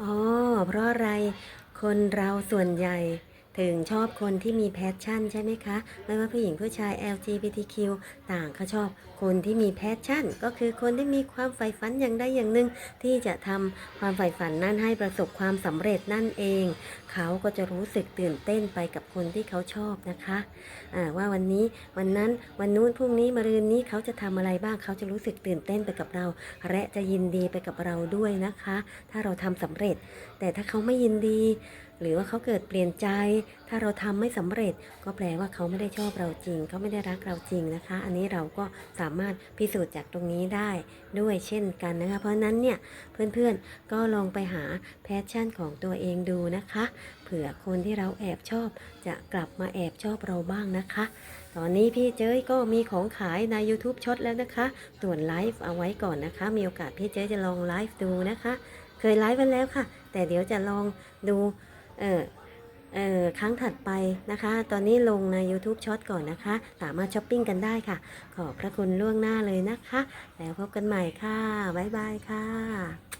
อ๋อ เพราะอะไร คนเราส่วนใหญ่ ถึงชอบคนที่มีแพชชั่นใช่ไหมคะ ไม่ว่าผู้หญิงผู้ชาย LGBTQ ต่างเขาชอบคนที่มีแพชชั่น ก็คือคนที่มีความใฝ่ฝันอย่างใดอย่างหนึ่ง ที่จะทำความใฝ่ฝันนั้นให้ประสบความสำเร็จนั่นเอง เขาก็จะรู้สึกตื่นเต้นไปกับคนที่เขาชอบนะคะอ่าว่าวันนี้วันนั้นวันนู้นพรุ่งนี้มะรืนนี้เขาจะทำอะไรบ้างเขาจะรู้สึกตื่นเต้นไปกับเรา และจะยินดีไปกับเราด้วยนะคะ ถ้าเราทำสำเร็จ แต่ถ้าเขาไม่ยินดี หรือว่าเขาเกิดเปลี่ยนใจถ้าเราทำไม่สำเร็จก็แปลว่าเขาไม่ได้ชอบเราจริง เขาไม่ได้รักเราจริงนะคะ อันนี้เราก็สามารถพิสูจน์จากตรงนี้ได้ด้วยเช่นกันนะคะ เพราะนั้นเนี่ยเพื่อนๆก็ลองไปหาแพชชั่นของตัวเองดูนะคะ เผื่อคนที่เราแอบชอบ จะกลับมาแอบชอบเราบ้างนะคะ ตอนนี้พี่เจ้ยก็มีของขายใน YouTube ช็อตแล้วนะคะส่วนไลฟ์เอาไว้ก่อนนะคะ มีโอกาสพี่เจ้ยจะลองไลฟ์ดูนะคะ เคยไลฟ์ไปแล้วค่ะ แต่เดี๋ยวจะลองดูเออ ครั้งถัดไปนะคะ ตอนนี้ลงใน YouTube ช็อตก่อนนะคะ สามารถช้อปปิ้งกันได้ค่ะ ขอบพระคุณล่วงหน้าเลยนะคะ แล้วพบกันใหม่ค่ะ บ๊ายบายค่ะ